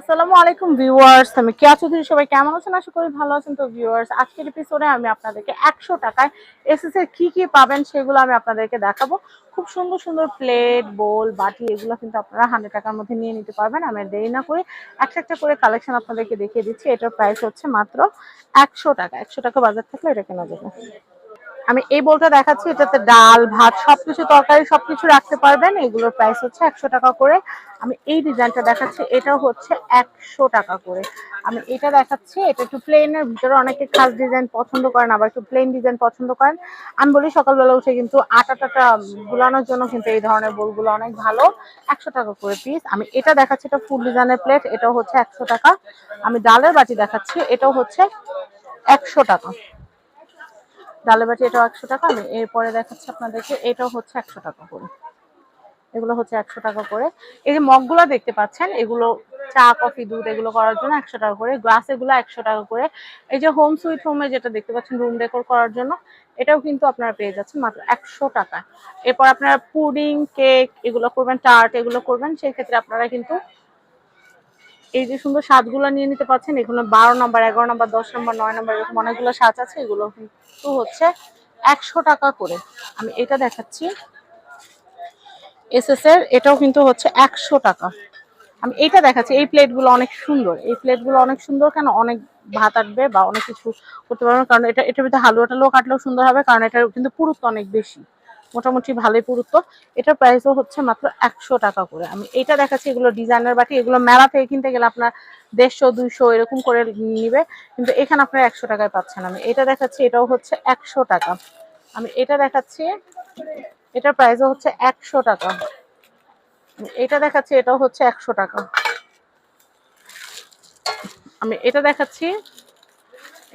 আসসালামু আলাইকুম ভিউয়ার্স, আমি কেয়া চৌধুরী সবাই কেমন আছেন? আশা করি ভালো আছেন। তো ভিউয়ার্স, আজকের এপিসোডে আমি আপনাদেরকে একশো টাকায় এসএস এর কি কি পাবেন সেগুলো আমি আপনাদেরকে দেখাবো। খুব সুন্দর সুন্দর প্লেট বোল বাটি, এগুলো কিন্তু আপনারা হান্ড্রেড টাকার মধ্যে নিয়ে নিতে পারবেন। আমি দেরি না করে একটা একটা করে কালেকশন আপনাদেরকে দেখিয়ে দিচ্ছি। এটার প্রাইস হচ্ছে মাত্র একশো টাকা। একশো টাকা বাজার থাকলে এটা কেনা যাবে। আমি এই বোলটা দেখাচ্ছি, এটাতে ডাল, ভাত, সবকিছু তরকারি, সবকিছু রাখতে পারবেন। এগুলোর প্রাইস হচ্ছে একশো টাকা করে। আমি এই ডিজাইনটা দেখাচ্ছি, এটাও হচ্ছে একশো টাকা করে। আমি এটা দেখাচ্ছি, এটা একটু প্লেনের ভিতরে অনেকে খাস ডিজাইন পছন্দ করেন, আবার একটু প্লেন ডিজাইন পছন্দ করেন। আমি বলি সকালবেলা উঠে কিন্তু আটা টাটা গুলানোর জন্য কিন্তু এই ধরনের বোলগুলো অনেক ভালো। একশো টাকা করে পিস আমি এটা দেখাচ্ছি, এটা ফুল ডিজাইনের প্লেট এটাও হচ্ছে একশো টাকা। আমি ডালের বাটি দেখাচ্ছি, এটাও হচ্ছে একশো টাকা। ডালের বাটি এটাও একশো টাকা, আমি এরপরে দেখাচ্ছি আপনাদেরকে, এটাও হচ্ছে একশো টাকা করে। এগুলো হচ্ছে একশো টাকা করে। এই যে মগগুলো দেখতে পাচ্ছেন, এগুলো চা, কফি, দুধ, এগুলো করার জন্য একশো টাকা করে। গ্লাস এগুলো একশো টাকা করে। এই যে হোম সুইট হোমে যেটা দেখতে পাচ্ছেন রুম ডেকোর করার জন্য, এটাও কিন্তু আপনারা পেয়ে যাচ্ছেন মাত্র একশো টাকা এরপর আপনারা পুডিং কেক এগুলো করবেন টার্ট এগুলো করবেন সেই ক্ষেত্রে আপনারা কিন্তু এই যে সুন্দর সাজগুলো নিয়ে নিতে পারছেন এগুলো বারো নম্বর, এগারো নম্বর, দশ নম্বর, নয় নম্বর, এরকম অনেকগুলো সাজ আছে, এগুলো কিন্তু হচ্ছে একশো টাকা করে। আমি এটা দেখাচ্ছি। এসএস এর এটাও কিন্তু হচ্ছে একশো টাকা। আমি এটা দেখাচ্ছি, এই প্লেটগুলো অনেক সুন্দর। এই প্লেটগুলো অনেক সুন্দর কেন? অনেক ভাত আটবে বা অনেক কিছু করতে পারবেন কারণ এটা, এটার ভিতরে হালুয়া টালুয়া কাটলেও সুন্দর হবে, কারণ এটার কিন্তু পুরুত্ব অনেক বেশি। মোটামুটি ভালোই পুরুত্ব। এটার প্রাইসও হচ্ছে মাত্র একশো টাকা করে। আমি এটা দেখাচ্ছি, এগুলো ডিজাইনার বাটি, এগুলো মেলা থেকে কিনতে গেলে আপনার দেড়শো, দুইশো এরকম করে নিবে। কিন্তু এখানে আপনার একশো টাকায় পাচ্ছেন। আমি এটা দেখাচ্ছি, এটাও হচ্ছে একশো টাকা। আমি এটা দেখাচ্ছি, এটার প্রাইসও হচ্ছে একশো টাকা। এটা দেখাচ্ছি, এটাও হচ্ছে একশো টাকা। আমি এটা দেখাচ্ছি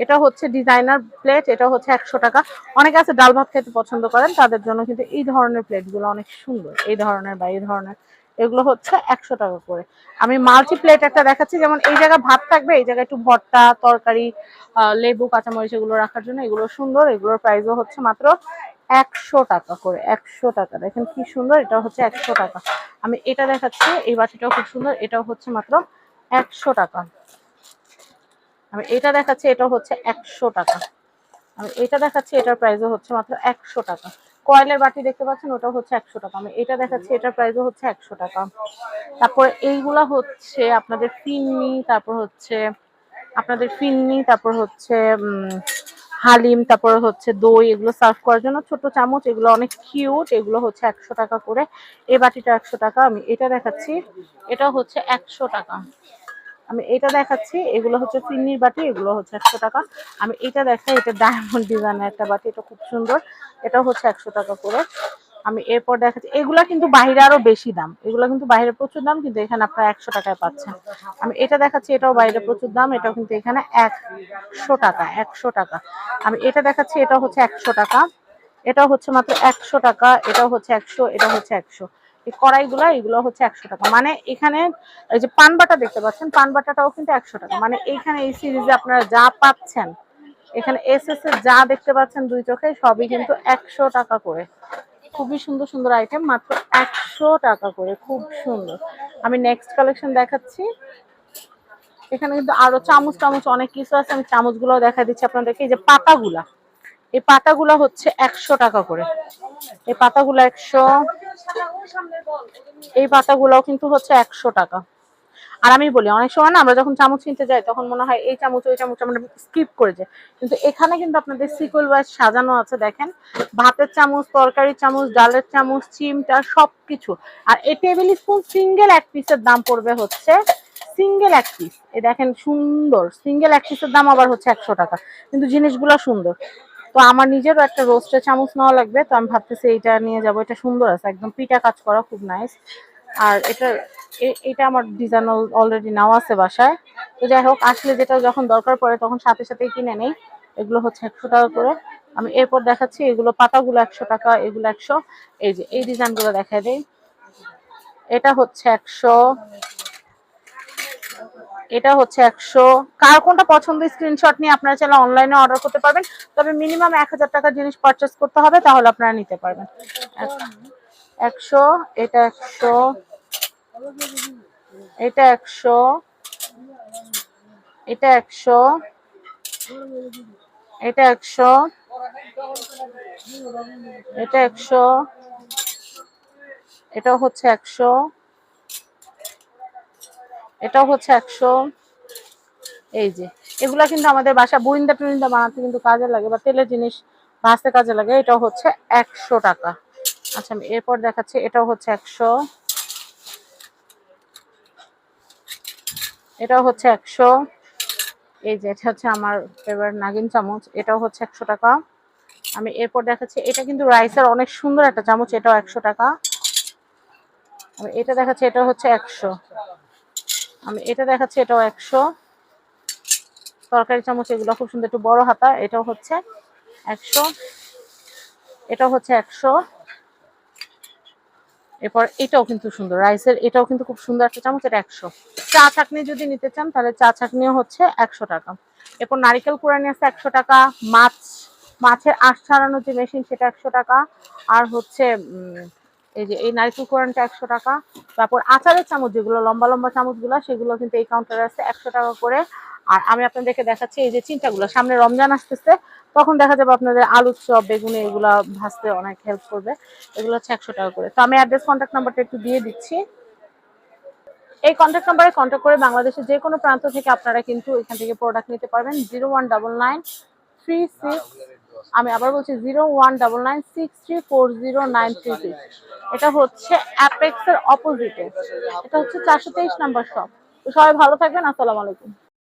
এটা হচ্ছে ডিজাইনার প্লেট এটা হচ্ছে একশো টাকা। অনেকে আছে ডাল ভাত খেতে পছন্দ করেন, তাদের জন্য কিন্তু এই ধরনের প্লেটগুলো অনেক সুন্দর। এই ধরনের বা এই ধরনের, এগুলো হচ্ছে একশো টাকা করে। আমি মাল্টি প্লেট একটা দেখাচ্ছি, যেমন এই জায়গায় ভাত থাকবে, এই জায়গায় একটু ভর্তা, তরকারি লেবু, কাঁচামরিচ এগুলো রাখার জন্য এগুলো সুন্দর। এগুলোর প্রাইসও হচ্ছে মাত্র একশো টাকা করে, একশো টাকা। দেখেন কি সুন্দর, এটা হচ্ছে একশো টাকা। আমি এটা দেখাচ্ছি, এই বাটিটাও খুব সুন্দর, এটাও হচ্ছে মাত্র একশো টাকা। আমি এটা দেখাচ্ছি, এটা হচ্ছে একশো টাকা। আমি এটা দেখাচ্ছি, এটার প্রাইসও হচ্ছে মাত্র একশো টাকা। কয়েলের বাটি দেখতে পাচ্ছেন ওটা হচ্ছে একশো টাকা। আমি এটা দেখাচ্ছি, এটার প্রাইসও হচ্ছে একশো টাকা। তারপর এইগুলা হচ্ছে আপনাদের ফিন্নি, তারপর হচ্ছে আপনাদের ফিন্নি, তারপর হচ্ছে হালিম, তারপর হচ্ছে দই, এগুলো সার্ভ করার জন্য ছোট চামচ, এগুলো অনেক কিউট এগুলো হচ্ছে একশো টাকা করে। এই বাটিটা একশো টাকা, আমি এটা দেখাচ্ছি, এটা হচ্ছে একশো টাকা। আমি এটা দেখাচ্ছি, এগুলো হচ্ছে ফিন্নির বাটি, এগুলো হচ্ছে একশো টাকা। আমি এটা দেখাই, এটা ডায়মন্ড ডিজাইনের একটা বাটি, এটা খুব সুন্দর। এটা হচ্ছে একশো টাকা করে। আমি এরপর দেখাচ্ছি, এগুলা কিন্তু বাইরে আরও বেশি দাম। এগুলো কিন্তু বাইরে প্রচুর দাম, কিন্তু এখানে আপনারা একশো টাকায় পাচ্ছেন। আমি এটা দেখাচ্ছি, এটাও বাইরে প্রচুর দাম, এটাও কিন্তু এখানে একশো টাকা একশো টাকা। আমি এটা দেখাচ্ছি এটা হচ্ছে একশো টাকা। এটা হচ্ছে মাত্র একশো টাকা, এটাও হচ্ছে একশো এটা হচ্ছে একশো। এই এগুলো হচ্ছে একশো টাকা। মানে এখানে এই যে পান বাটা দেখতে পাচ্ছেন, পান বাটাটাও কিন্তু একশো টাকা। মানে এইখানে এই সিরিজে আপনারা যা পাচ্ছেন, এখানে এস এস যা দেখতে পাচ্ছেন দুই চোখে, সবই কিন্তু একশো টাকা করে। খুবই সুন্দর সুন্দর আইটেম মাত্র একশো টাকা করে, খুব সুন্দর। আমি নেক্সট কালেকশন দেখাচ্ছি। এখানে কিন্তু আরও চামচ চামচ অনেক কিছু আছে, আমি চামচগুলো দেখা দিচ্ছি আপনাদেরকে। এই যে পাতাগুলা এই পাতাগুলা হচ্ছে একশো টাকা করে। এই পাতাগুলো একশো, এই পাতাগুলোও কিন্তু হচ্ছে একশো টাকা। আর আমি বলি, অনেক সময় না আমরা যখন চামচ কিনতে যাই, তখন মনে হয় এই চামচ, ওই চামচ আমরা স্কিপ করে যাই। কিন্তু এখানে কিন্তু আপনাদের সিকুয়েল ওয়াইজ সাজানো আছে, দেখেন। ভাতের চামচ, তরকারির চামচ, ডালের চামচ, চিমটা সব কিছু আর এই টেবিল স্পুন সিঙ্গেল এক পিসের দাম পড়বে হচ্ছে সিঙ্গেল এক পিস এ দেখেন সুন্দর সিঙ্গেল এক পিসের দাম আবার হচ্ছে একশো টাকা। কিন্তু জিনিসগুলো সুন্দর। তো আমার নিজেরও একটা রোস্টের চামচ নেওয়া লাগবে, তো আমি ভাবতেছি এইটা নিয়ে যাব। এটা সুন্দর আছে, একদম পিঠা কাজ করা, খুব নাইস আর এটা এটা আমার ডিজাইন অলরেডি নেওয়া আছে বাসায়। তো যাই হোক, আসলে যেটা যখন দরকার পড়ে তখন সাথে সাথেই কিনে নেই। এগুলো হচ্ছে একশো টাকা করে। আমি এরপর দেখাচ্ছি, এগুলো পাতাগুলো একশো টাকা, এগুলো একশো। এই যে, এই ডিজাইনগুলো দেখাই দেই। এটা হচ্ছে একশো এটা হচ্ছে একশো। কার কোনটা পছন্দ স্ক্রিনশট নিয়ে আপনারা চাইলে অনলাইনে অর্ডার করতে পারবেন। তবে মিনিমাম এক হাজার টাকার জিনিস পারচেস করতে হবে, তাহলে আপনারা নিতে পারবেন। একশো, এটা একশো এটা একশো এটা একশো এটা একশো এটা একশো, এটা হচ্ছে একশো। এটাও হচ্ছে একশো, এই যে। এগুলা কিন্তু আমাদের বাসা বুরিন্দা টুইন্দা বানাতে কিন্তু কাজে লাগে, বা তেলের জিনিস ভাজতে কাজে লাগে, এটাও হচ্ছে একশো টাকা। আচ্ছা আমি এরপর দেখাচ্ছি, এটাও হচ্ছে একশো, এটাও হচ্ছে একশো, এই যে, এটা হচ্ছে আমার ফেভারিট নাগিন চামচ, এটাও হচ্ছে একশো টাকা। আমি এরপর দেখাচ্ছি, এটা কিন্তু রাইসের অনেক সুন্দর একটা চামচ, এটাও একশো টাকা। আমি এটা দেখাচ্ছি এটা হচ্ছে একশো। আমি এটা দেখাচ্ছি, এটাও একশো। তরকারি চামচ, এগুলো খুব সুন্দর, একটু বড় হাতা, এটাও হচ্ছে একশো। এটাও হচ্ছে একশো। এরপর এটাও কিন্তু সুন্দর, রাইসের এটাও কিন্তু খুব সুন্দর একটা চামচ, এটা একশো। চা চাটনি যদি নিতে চান, তাহলে চা চাটনিও হচ্ছে একশো টাকা। এরপর নারিকেল কুড়ানি আছে একশো টাকা, মাছ, মাছের আঁশ ছাড়ানোর যে মেশিন সেটা একশো টাকা। আর হচ্ছে এই যে এই নারিকেল কোরআনটা একশো টাকা। তারপর আচারের চামচ যেগুলো, লম্বা লম্বা চামচগুলো, সেগুলো কিন্তু এই কাউন্টারে আছে একশো টাকা করে। আর আমি আপনাদেরকে দেখাচ্ছি এই যে চিন্তাগুলো সামনে রমজান আসতেছে, তখন দেখা যাবে আপনাদের আলুর চপ, বেগুনি, এগুলা ভাজতে অনেক হেল্প করবে। এগুলো হচ্ছে একশো টাকা করে। তো আমি অ্যাড্রেস কন্ট্যাক্ট নাম্বারটা একটু দিয়ে দিচ্ছি। এই কন্ট্যাক্ট নাম্বারে কন্ট্যাক্ট করে বাংলাদেশের যে কোনো প্রান্ত থেকে আপনারা কিন্তু এখান থেকে প্রোডাক্ট নিতে পারবেন। Zero one double nine three six আমি আবার বলছি zero one double nine four zero nine three six. এটা হচ্ছে অ্যাপেক্স এর অপোজিটে এটা হচ্ছে চারশো তেইশ নাম্বার শপ তো সবাই ভালো থাকবেন, আসসালামু আলাইকুম।